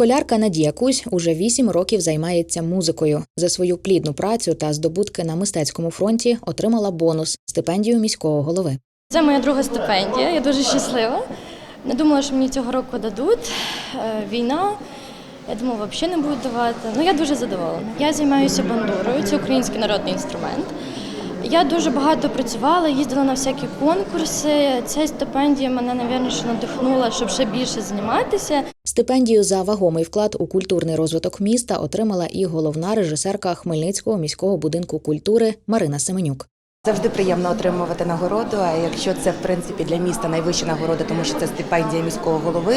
Школярка Надія Кузь уже вісім років займається музикою. За свою плідну працю та здобутки на мистецькому фронті отримала бонус стипендію міського голови. Це моя друга стипендія. Я дуже щаслива. Не думала, що мені цього року дадуть. Е, Війна. Я думала, взагалі не будуть давати. Ну я дуже задоволена. Я займаюся бандурою, це український народний інструмент. Я дуже багато працювала, їздила на всякі конкурси. Ця стипендія мене, навірно, надихнула, щоб ще більше займатися. Стипендію за вагомий вклад у культурний розвиток міста отримала і головна режисерка Хмельницького міського будинку культури Марина Семенюк. Завжди приємно отримувати нагороду. А якщо це в принципі для міста найвища нагорода, тому що це стипендія міського голови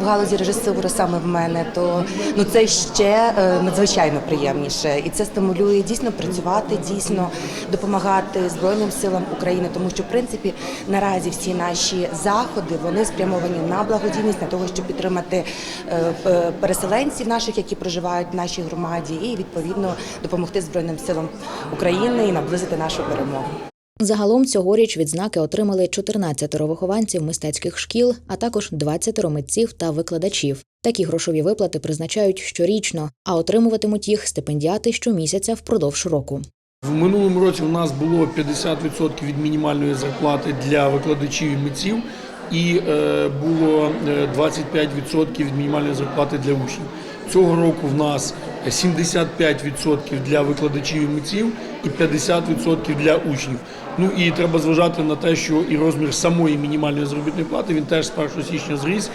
в галузі режисури саме в мене, то ну це ще е, надзвичайно приємніше, і це стимулює дійсно працювати, дійсно допомагати Збройним силам України, тому що в принципі наразі всі наші заходи вони спрямовані на благодійність, на того, щоб підтримати е, е, переселенців наших, які проживають в нашій громаді, і відповідно допомогти Збройним силам України і наблизити нашу перемогу. Загалом цьогоріч відзнаки отримали 14 вихованців мистецьких шкіл, а також 20 митців та викладачів. Такі грошові виплати призначають щорічно, а отримуватимуть їх стипендіати щомісяця впродовж року. В минулому році у нас було 50% від мінімальної зарплати для викладачів і митців, і е, було е, 25% від мінімальної зарплати для учнів. Цього року в нас 75% для викладачів і митців і 50% для учнів. Ну і треба зважати на те, що і розмір самої мінімальної заробітної плати він теж з 1 січня зріс.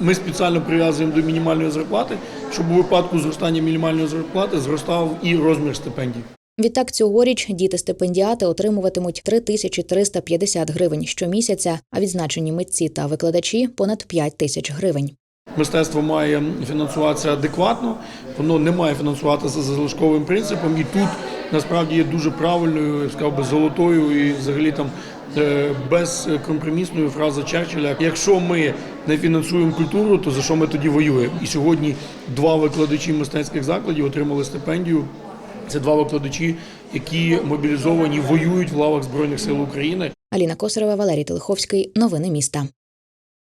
Ми спеціально прив'язуємо до мінімальної зарплати, щоб у випадку зростання мінімальної зарплати зростав і розмір стипендій. Відтак цьогоріч діти-стипендіати отримуватимуть 3350 гривень щомісяця, а відзначені митці та викладачі понад 5 тисяч гривень. Мистецтво має фінансуватися адекватно, воно не має фінансуватися за залишковим принципом. І тут насправді є дуже правильною, я сказав би, золотою і взагалі там е, безкомпромісною фраза Черчилля. Якщо ми не фінансуємо культуру, то за що ми тоді воюємо? І сьогодні два викладачі мистецьких закладів отримали стипендію. Це два викладачі, які мобілізовані воюють в лавах Збройних сил України. Аліна Косарева, Валерій Телеховський. Новини міста.